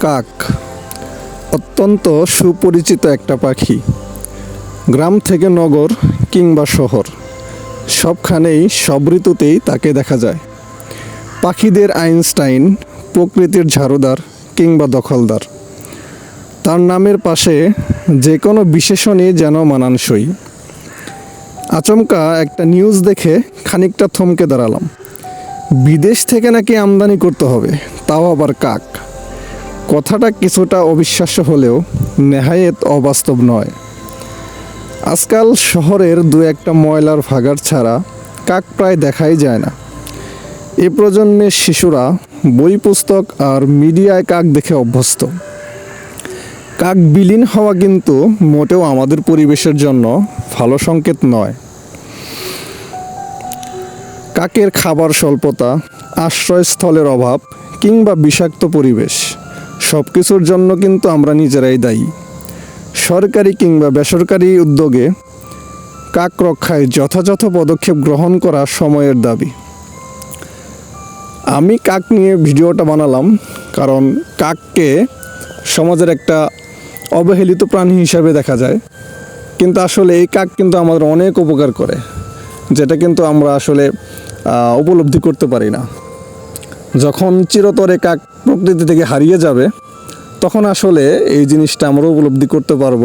কাক, অত্যন্ত সুপরিচিত একটা পাখি। গ্রাম থেকে নগর কিংবা শহর, সবখানেই সব ঋতুতেই তাকে দেখা যায়। পাখিদের আইনস্টাইন, প্রকৃতির ঝাড়ুদার কিংবা দখলদার। তার নামের পাশে যে কোনো বিশেষণই যেন মানানসই। আচমকা একটা নিউজ দেখে খানিকটা থমকে দাঁড়ালাম। বিদেশ থেকে নাকি আমদানি করতে হবে, তাও আবার কাক। কথাটা কিছুটা অবিশ্বাস্য হলেও নেহায়েত অবাস্তব নয়। আজকাল শহরের দু একটা ময়লার ভাগার ছাড়া কাক প্রায় দেখাই যায় না। এ প্রজন্মের শিশুরা বই পুস্তক আর মিডিয়ায় কাক দেখে অভ্যস্ত। কাক বিলীন হওয়া কিন্তু মোটেও আমাদের পরিবেশের জন্য ভালো সংকেত নয়। কাকের খাবার স্বল্পতা, আশ্রয়স্থলের অভাব কিংবা বিষাক্ত পরিবেশ সব কিছুর জন্য কিন্তু আমরা নিজেরাই দায়ী। সরকারি কিংবা বেসরকারি উদ্যোগে কাক রক্ষায় যথাযথ পদক্ষেপ গ্রহণ করা সময়ের দাবি। আমি কাক নিয়ে ভিডিওটা বানালাম কারণ কাককে সমাজের একটা অবহেলিত প্রাণী হিসাবে দেখা যায়। কিন্তু আসলে এই কাক কিন্তু আমাদের অনেক উপকার করে, যেটা কিন্তু আমরা আসলে উপলব্ধি করতে পারি না। যখন চিরতরে কাক প্রকৃতি থেকে হারিয়ে যাবে তখন আসলে এই জিনিসটা আমরা উপলব্ধি করতে পারব।